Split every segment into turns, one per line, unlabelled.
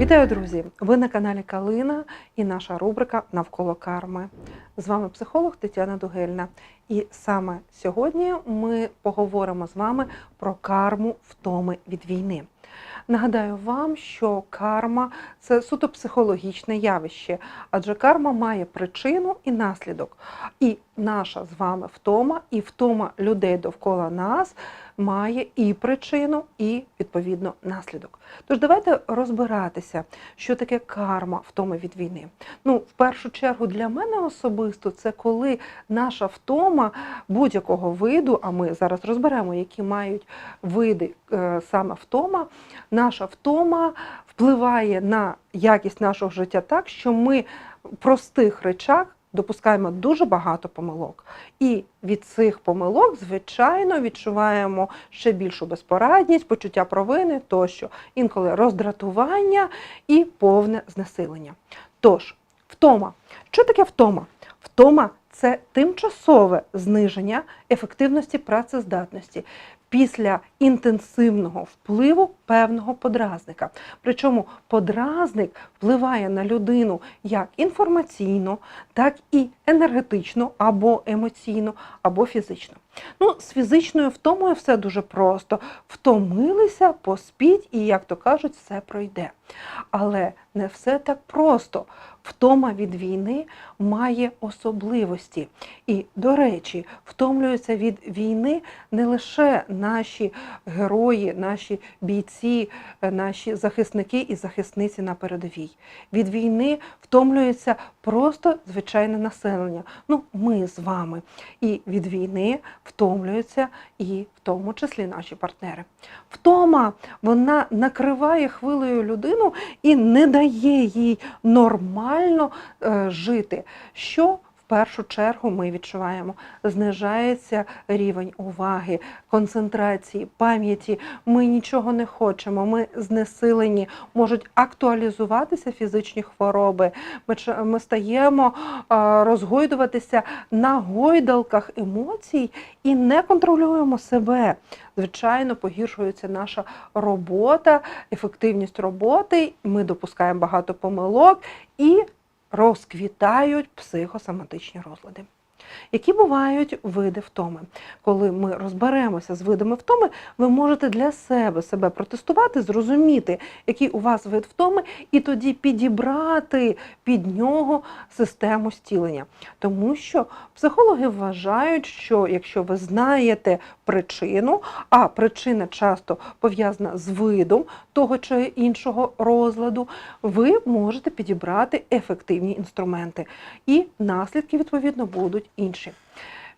Вітаю, друзі! Ви на каналі Калина і наша рубрика Навколо карми. З вами психолог Тетяна Дугельна. І саме сьогодні ми поговоримо з вами про карму втоми від війни. Нагадаю вам, що карма це суто психологічне явище, адже карма має причину і наслідок. І наша з вами втома, і втома людей довкола нас має і причину, і відповідно наслідок. Тож давайте розбиратися, що таке карма втоми від війни. Ну, в першу чергу, для мене особисто це коли наша втома будь-якого виду, а ми зараз розберемо, які мають види е, саме втома, наша втома впливає на якість нашого життя так, що ми в простих речах допускаємо дуже багато помилок. І від цих помилок, звичайно, відчуваємо ще більшу безпорадність, почуття провини тощо, інколи роздратування і повне знесилення. Тож, втома. Що таке втома? Втома це тимчасове зниження ефективності працездатності після інтенсивного впливу певного подразника. Причому подразник впливає на людину як інформаційно, так і енергетично або емоційно, або фізично. Ну, з фізичною втомою все дуже просто. Втомилися, поспіть, і, як то кажуть, все пройде. Але не все так просто. Втома від війни має особливості. І, до речі, втомлюються від війни не лише наші герої, наші бійці, наші захисники і захисниці на передовій. Від війни втомлюється просто звичайне населення. Ну, ми з вами. І від війни втомлюються і в тому числі наші партнери. Втома вона накриває хвилею людину і не дає їй нормально е, жити. Що першу чергу ми відчуваємо, знижається рівень уваги, концентрації, пам'яті. Ми нічого не хочемо, ми знесилені, можуть актуалізуватися фізичні хвороби. Ми, ми стаємо розгойдуватися на гойдалках емоцій і не контролюємо себе. Звичайно, погіршується наша робота, ефективність роботи. Ми допускаємо багато помилок і розквітають психосоматичні розлади. Які бувають види втоми? Коли ми розберемося з видами втоми, ви можете для себе себе протестувати, зрозуміти, який у вас вид втоми, і тоді підібрати під нього систему стілення. Тому що психологи вважають, що якщо ви знаєте причину, а причина часто пов'язана з видом того чи іншого розладу, ви можете підібрати ефективні інструменти. І наслідки, відповідно, будуть інші.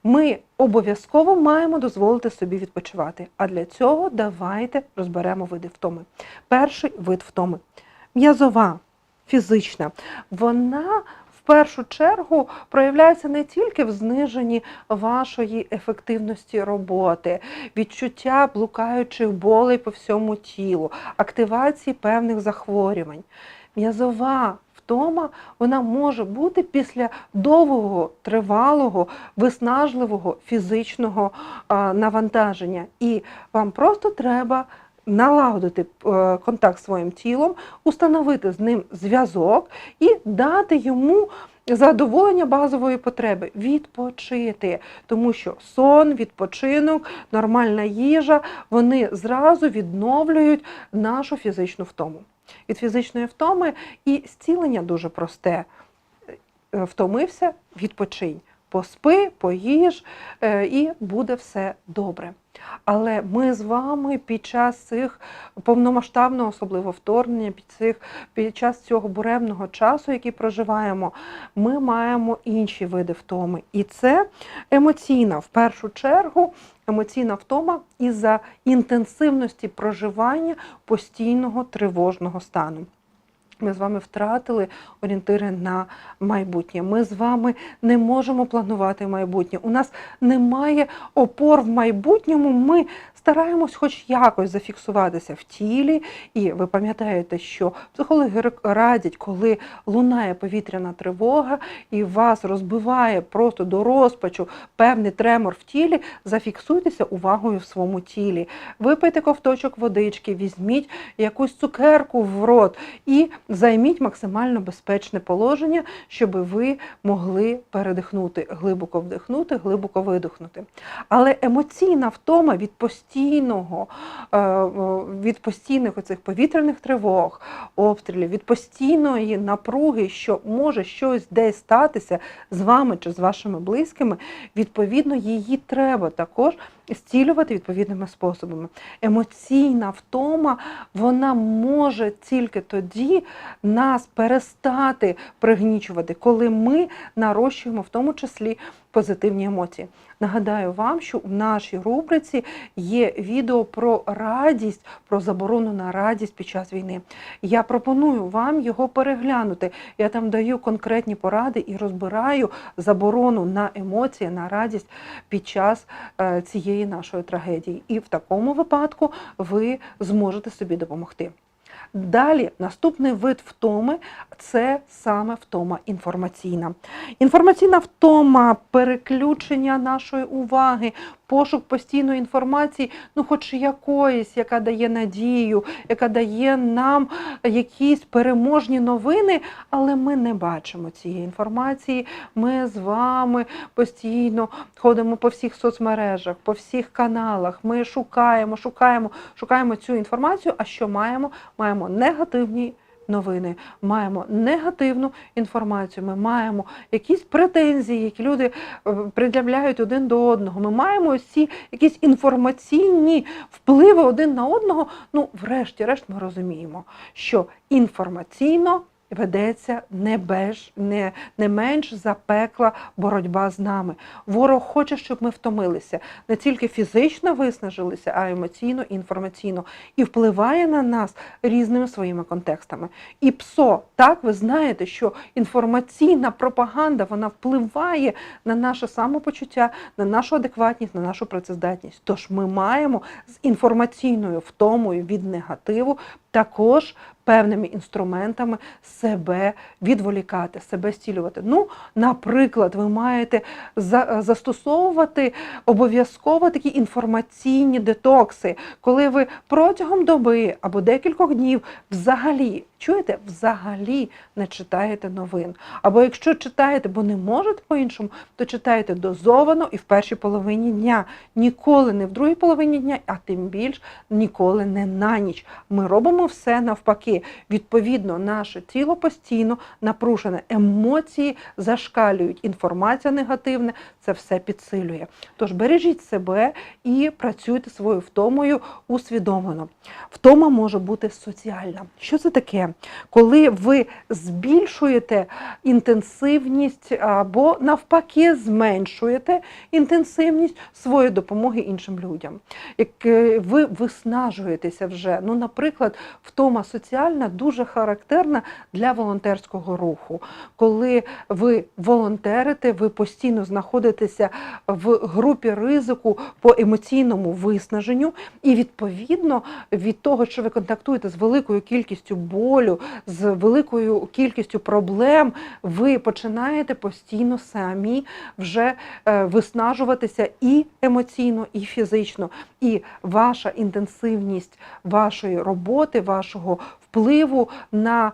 Ми обов'язково маємо дозволити собі відпочивати. А для цього давайте розберемо види втоми. Перший вид втоми м'язова, фізична. Вона в першу чергу проявляється не тільки в зниженні вашої ефективності роботи, відчуття блукаючих болей по всьому тілу, активації певних захворювань. М'язова втома вона може бути після довгого, тривалого, виснажливого фізичного навантаження. І вам просто треба налагодити е, контакт з своїм тілом, установити з ним зв'язок і дати йому задоволення базової потреби відпочити, тому що сон, відпочинок, нормальна їжа вони зразу відновлюють нашу фізичну втому. Від фізичної втоми і зцілення дуже просте. Е, Втомився, відпочинь. Поспи, поїж, е, і буде все добре. Але ми з вами під час цих повномасштабного, особливо вторгнення, під, цих, під час цього буремного часу, який проживаємо, ми маємо інші види втоми. І це емоційна, в першу чергу, емоційна втома із-за інтенсивності проживання постійного тривожного стану. Ми з вами втратили орієнтири на майбутнє. Ми з вами не можемо планувати майбутнє. У нас немає опор в майбутньому. Ми стараємось хоч якось зафіксуватися в тілі. І ви пам'ятаєте, що психологи радять, коли лунає повітряна тривога і вас розбиває просто до розпачу певний тремор в тілі, зафіксуйтеся увагою в своєму тілі. Випийте ковточок водички, візьміть якусь цукерку в рот і займіть максимально безпечне положення, щоб ви могли передихнути, глибоко вдихнути, глибоко видихнути. Але емоційна втома від постійного, е, е, від постійних оцих повітряних тривог, обстрілів, від постійної напруги, що може щось десь статися з вами чи з вашими близькими, відповідно, її треба також зцілювати відповідними способами. Емоційна втома, вона може тільки тоді нас перестати пригнічувати, коли ми нарощуємо в тому числі позитивні емоції. Нагадаю вам, що у нашій рубриці є відео про радість, про заборону на радість під час війни. Я пропоную вам його переглянути. Я там даю конкретні поради і розбираю заборону на емоції, на радість під час е, цієї нашої трагедії. І в такому випадку ви зможете собі допомогти. Далі наступний вид втоми це саме втома інформаційна. Інформаційна втома, переключення нашої уваги, пошук постійної інформації, ну хоч якоїсь, яка дає надію, яка дає нам якісь переможні новини, але ми не бачимо цієї інформації. Ми з вами постійно ходимо по всіх соцмережах, по всіх каналах. Ми шукаємо, шукаємо, шукаємо цю інформацію. А що маємо? Маємо негативні. Новини маємо негативну інформацію. Ми маємо якісь претензії, які люди е, пред'являють один до одного. Ми маємо ось якісь інформаційні впливи один на одного. Ну, врешті-решт, ми розуміємо, що інформаційно ведеться не, беж, не, не менш запекла боротьба з нами. Ворог хоче, щоб ми втомилися, не тільки фізично виснажилися, а й емоційно і інформаційно, і впливає на нас різними своїми контекстами. І ПСО, так ви знаєте, що інформаційна пропаганда вона впливає на наше самопочуття, на нашу адекватність, на нашу працездатність. Тож ми маємо з інформаційною втомою від негативу також певними інструментами себе відволікати, себе стілювати. Ну, наприклад, ви маєте застосовувати обов'язково такі інформаційні детокси, коли ви протягом доби або декількох днів взагалі. Чуєте, взагалі не читаєте новин. Або якщо читаєте, бо не можете по-іншому, то читаєте дозовано і в першій половині дня. Ніколи не в другій половині дня, а тим більш ніколи не на ніч. Ми робимо все навпаки. Відповідно, наше тіло постійно напружене, емоції зашкалюють, інформація негативна це все підсилює. Тож бережіть себе і працюйте своєю втомою усвідомлено. Втома може бути соціальна. Що це таке? Коли ви збільшуєте інтенсивність або навпаки зменшуєте інтенсивність своєї допомоги іншим людям. Як е, ви виснажуєтеся вже, ну, наприклад, втома соціальна дуже характерна для волонтерського руху. Коли ви волонтерите, ви постійно знаходитеся в групі ризику по емоційному виснаженню, і відповідно від того, що ви контактуєте з великою кількістю болю, з великою кількістю проблем, ви починаєте постійно самі вже е, виснажуватися і емоційно, і фізично. І ваша інтенсивність вашої роботи, вашого впливу на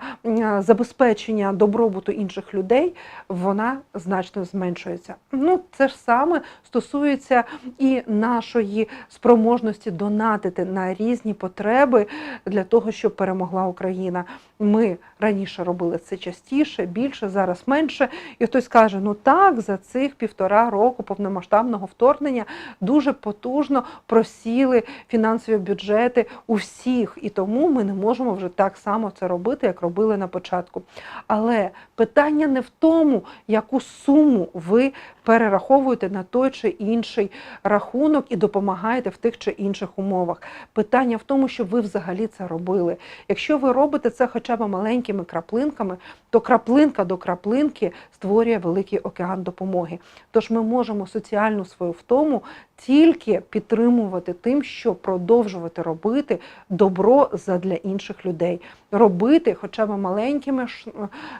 забезпечення добробуту інших людей, вона значно зменшується. Ну, це ж саме стосується і нашої спроможності донатити на різні потреби для того, щоб перемогла Україна. Ми раніше робили це частіше, більше, зараз менше. І хтось каже: ну так, за цих півтора року повномасштабного вторгнення дуже потужно просіли фінансові бюджети у всіх, і тому ми не можемо вже так само це робити, як робили на початку. Але питання не в тому, яку суму ви перераховуєте на той чи інший рахунок і допомагаєте в тих чи інших умовах. Питання в тому, щоб ви взагалі це робили. Якщо ви робите це хоча б маленькими краплинками, то краплинка до краплинки створює великий океан допомоги. Тож ми можемо соціальну свою втому тільки підтримувати тим, що продовжувати робити добро задля інших людей, робити хоча б маленькими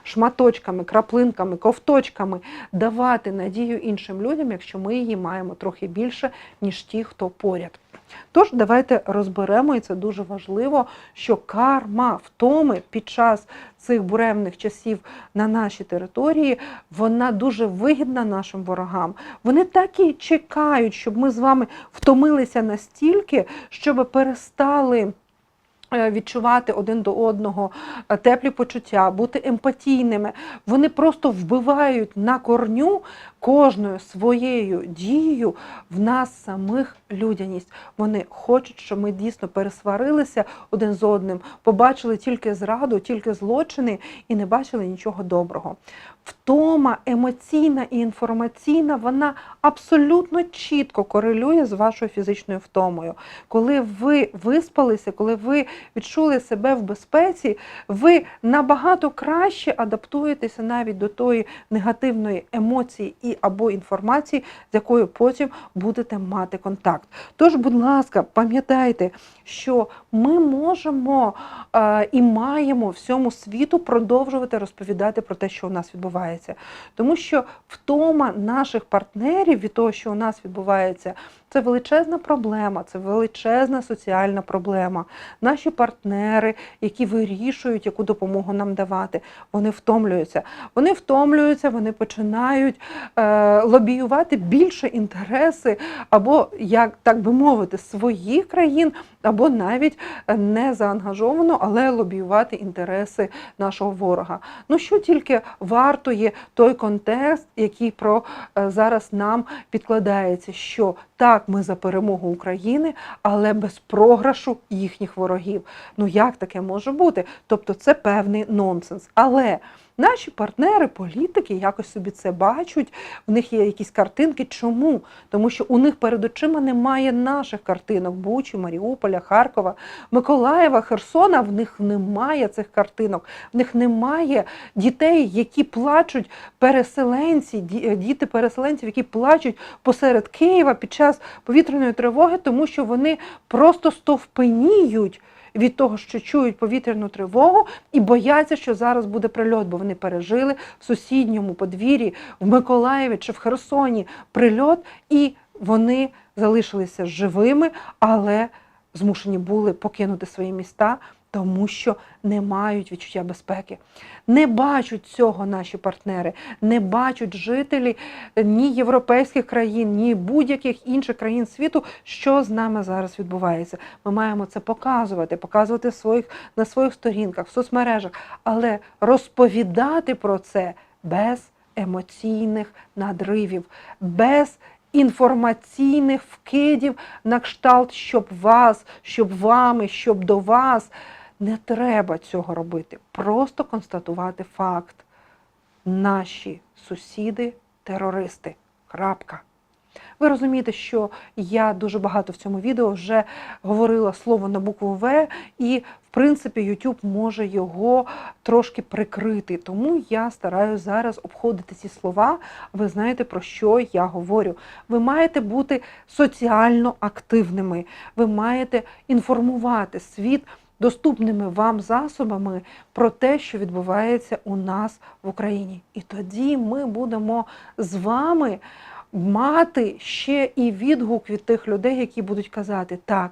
шматочками, краплинками, ковточками, давати надію іншим людям, якщо ми її маємо трохи більше, ніж ті, хто поряд. Тож давайте розберемо, і це дуже важливо, що карма втоми під час цих буремних часів на нашій території, вона дуже вигідна нашим ворогам. Вони так і чекають, щоб ми з вами втомилися настільки, щоб перестали. Е, Відчувати один до одного е, теплі почуття, бути емпатійними. Вони просто вбивають на корню кожною своєю дією в нас самих людяність. Вони хочуть, щоб ми дійсно пересварилися один з одним, побачили тільки зраду, тільки злочини і не бачили нічого доброго. Втома емоційна і інформаційна, вона абсолютно чітко корелює з вашою фізичною втомою. Коли ви виспалися, коли ви відчули себе в безпеці, ви набагато краще адаптуєтеся навіть до тої негативної емоції або інформації, з якою потім будете мати контакт. Тож, будь ласка, пам'ятайте, що ми можемо е, і маємо всьому світу продовжувати розповідати про те, що у нас відбувається. Тому що втома наших партнерів від того, що у нас відбувається, це величезна проблема, це величезна соціальна проблема. Наші партнери, які вирішують, яку допомогу нам давати, вони втомлюються. Вони втомлюються, вони починають е, лобіювати більше інтереси, або, як так би мовити, своїх країн, або навіть не заангажовано, але лобіювати інтереси нашого ворога. Ну що тільки вартує той контекст, який про е, зараз нам підкладається, що так, ми за перемогу України, але без програшу їхніх ворогів. Ну як таке може бути? Тобто це певний нонсенс. Але наші партнери, політики якось собі це бачать, в них є якісь картинки. Чому? Тому що у них перед очима немає наших картинок Бучі, Маріуполя, Харкова, Миколаєва, Херсона. В них немає цих картинок, в них немає дітей, які плачуть переселенці, діти переселенців, які плачуть посеред Києва під час повітряної тривоги, тому що вони просто стовпеніють від того, що чують повітряну тривогу, і бояться, що зараз буде прильот, бо вони пережили в сусідньому подвір'ї в Миколаєві чи в Херсоні прильот, і вони залишилися живими, але змушені були покинути свої міста. Тому що не мають відчуття безпеки, не бачать цього наші партнери, не бачать жителі ні європейських країн, ні будь-яких інших країн світу, що з нами зараз відбувається. Ми маємо це показувати, показувати своїх, на своїх сторінках, в соцмережах, але розповідати про це без емоційних надривів, без інформаційних вкидів на кшталт, щоб вас, щоб вами, щоб до вас. Не треба цього робити. Просто констатувати факт. Наші сусіди терористи. Крапка. Ви розумієте, що я дуже багато в цьому відео вже говорила слово на букву В, і в принципі YouTube може його трошки прикрити. Тому я стараюся зараз обходити ці слова. Ви знаєте, про що я говорю. Ви маєте бути соціально активними, ви маєте інформувати світ доступними вам засобами про те, що відбувається у нас в Україні. І тоді ми будемо з вами мати ще і відгук від тих людей, які будуть казати, так,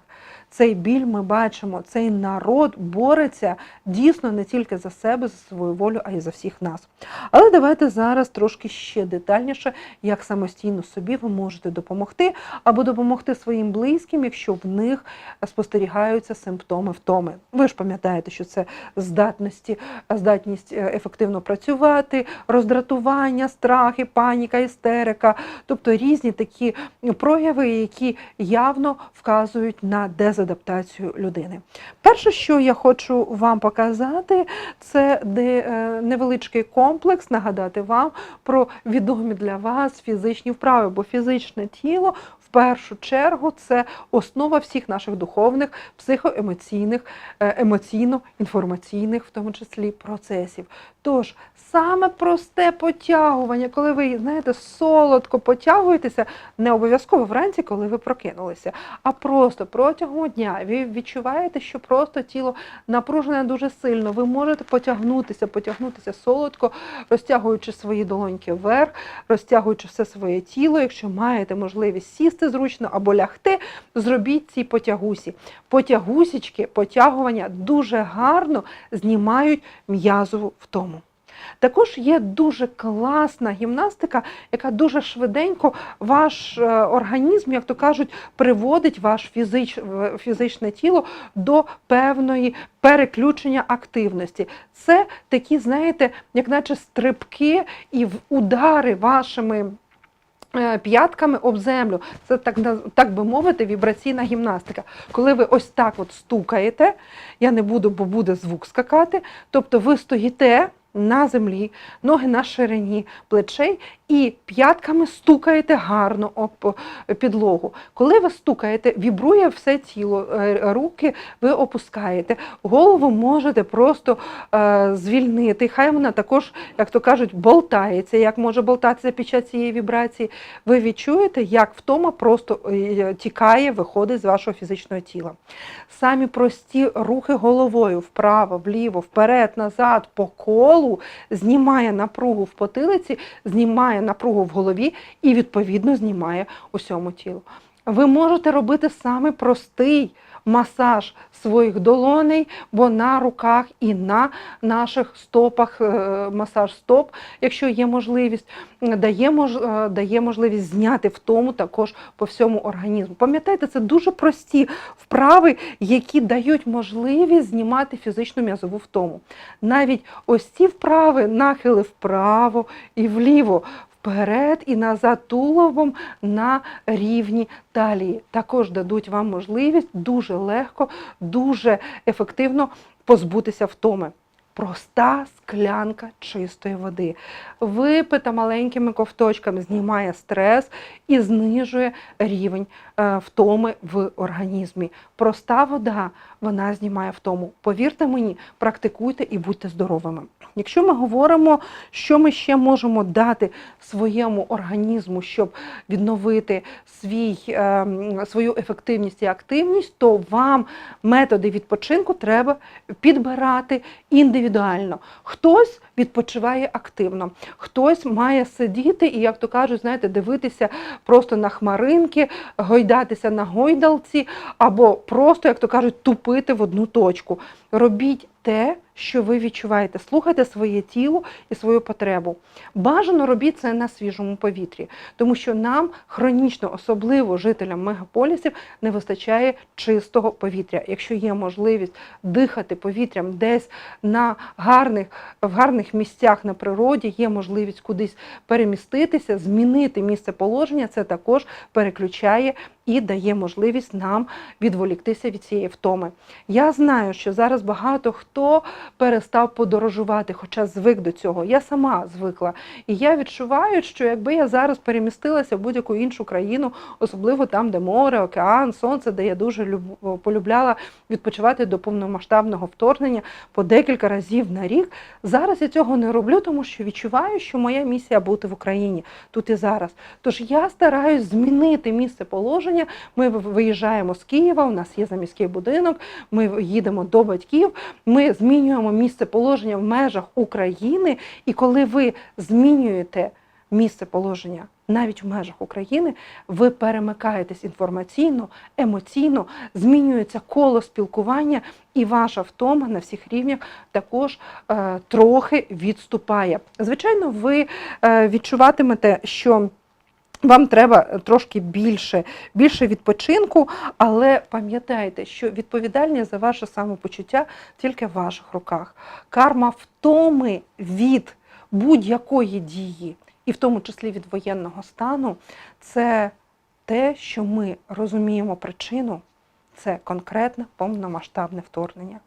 цей біль ми бачимо, цей народ бореться дійсно не тільки за себе, за свою волю, а й за всіх нас. Але давайте зараз трошки ще детальніше, як самостійно собі ви можете допомогти або допомогти своїм близьким, якщо в них спостерігаються симптоми втоми. Ви ж пам'ятаєте, що це здатності, здатність е, ефективно працювати, роздратування, страхи, паніка, істерика, тобто різні такі прояви, які явно вказують на дезорганізацію дезадаптацію людини. Перше, що я хочу вам показати, це е, невеличкий комплекс, нагадати вам про відомі для вас фізичні вправи, бо фізичне тіло. Першу чергу це основа всіх наших духовних, психоемоційних, е, емоційно-інформаційних, в тому числі процесів. Тож саме просте потягування, коли ви знаєте, солодко потягуєтеся, не обов'язково вранці, коли ви прокинулися, а просто протягом дня ви відчуваєте, що просто тіло напружене дуже сильно. Ви можете потягнутися, потягнутися солодко, розтягуючи свої долоньки вверх, розтягуючи все своє тіло. Якщо маєте можливість сісти зручно або лягти, зробіть ці потягусі. Потягусічки, потягування дуже гарно знімають м'язову втому. Також є дуже класна гімнастика, яка дуже швиденько ваш е, організм, як то кажуть, приводить ваш фізич, фізичне тіло до певної переключення активності. Це такі, знаєте, як наче стрибки і удари вашими. Е, П'ятками об землю, це так, так би мовити, вібраційна гімнастика. Коли ви ось так от стукаєте, я не буду, бо буде звук скакати. Тобто ви стоїте на землі, ноги на ширині плечей і п'ятками стукаєте гарно об підлогу. Коли ви стукаєте, вібрує все тіло, е, руки ви опускаєте, голову можете просто е, звільнити. Хай вона також, як то кажуть, болтається, як може болтатися під час цієї вібрації. Ви відчуєте, як втома просто е, тікає, виходить з вашого фізичного тіла. Самі прості рухи головою вправо, вліво, вперед, назад, по колу знімає напругу в потилиці, знімає напругу в голові і, відповідно, знімає усьому тілу. Ви можете робити саме простий масаж своїх долоней, бо на руках і на наших стопах е, масаж стоп, якщо є можливість, дає, мож, е, дає можливість зняти втому також по всьому організму. Пам'ятайте, це дуже прості вправи, які дають можливість знімати фізичну м'язову втому. Навіть ось ці вправи, нахили вправо і вліво. Вперед і назад туловом на рівні талії. Також дадуть вам можливість дуже легко, дуже ефективно позбутися втоми. Проста склянка чистої води. Випита маленькими ковточками знімає стрес і знижує рівень е, втоми в організмі. Проста вода, вона знімає втому. Повірте мені, практикуйте і будьте здоровими. Якщо ми говоримо, що ми ще можемо дати своєму організму, щоб відновити свій, е, свою ефективність і активність, то вам методи відпочинку треба підбирати індивідуально. Хтось відпочиває активно, хтось має сидіти і, як то кажуть, знаєте, дивитися просто на хмаринки, гойдатися на гойдалці, або просто, як то кажуть, тупити в одну точку. Робіть те, що ви відчуваєте. Слухайте своє тіло і свою потребу. Бажано робіть це на свіжому повітрі, тому що нам хронічно, особливо жителям мегаполісів, не вистачає чистого повітря. Якщо є можливість дихати повітрям десь на гарних, в гарних місцях на природі, є можливість кудись переміститися, змінити місце положення, це також переключає і дає можливість нам відволіктися від цієї втоми. Я знаю, що зараз багато хто перестав подорожувати, хоча звик до цього. Я сама звикла. І я відчуваю, що якби я зараз перемістилася в будь-яку іншу країну, особливо там, де море, океан, сонце, де я дуже люб- полюбляла відпочивати до повномасштабного вторгнення по декілька разів на рік. Зараз я цього не роблю, тому що відчуваю, що моя місія бути в Україні тут і зараз. Тож я стараюсь змінити місце положення. Ми виїжджаємо з Києва, у нас є заміський будинок, ми їдемо до батьків, ми змінюємо місце положення в межах України. І коли ви змінюєте місце положення навіть в межах України, ви перемикаєтесь інформаційно, емоційно, змінюється коло спілкування, і ваша втома на всіх рівнях також е, трохи відступає. Звичайно, ви е, відчуватимете, що вам треба трошки більше, більше відпочинку, але пам'ятайте, що відповідальність за ваше самопочуття тільки в ваших руках. Карма втоми від будь-якої дії, і в тому числі від воєнного стану, це те, що ми розуміємо причину це конкретне повномасштабне вторгнення.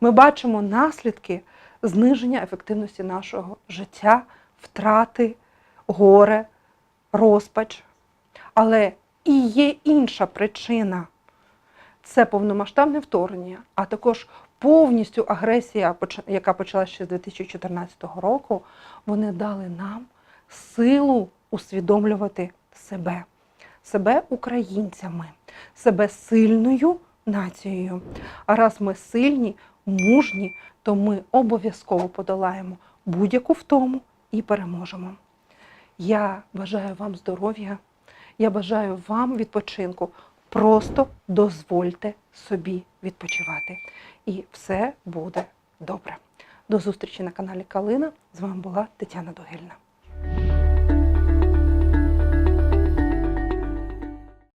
Ми бачимо наслідки зниження ефективності нашого життя, втрати, горе, розпач. Але і є інша причина це повномасштабне вторгнення, а також повністю агресія, яка почалася ще з 2014 року, вони дали нам силу усвідомлювати себе, себе українцями, себе сильною нацією. А раз ми сильні, мужні, то ми обов'язково подолаємо будь-яку втому і переможемо. Я бажаю вам здоров'я, я бажаю вам відпочинку. Просто дозвольте собі відпочивати. І все буде добре. До зустрічі на каналі Калина. З вами була Тетяна Догильна.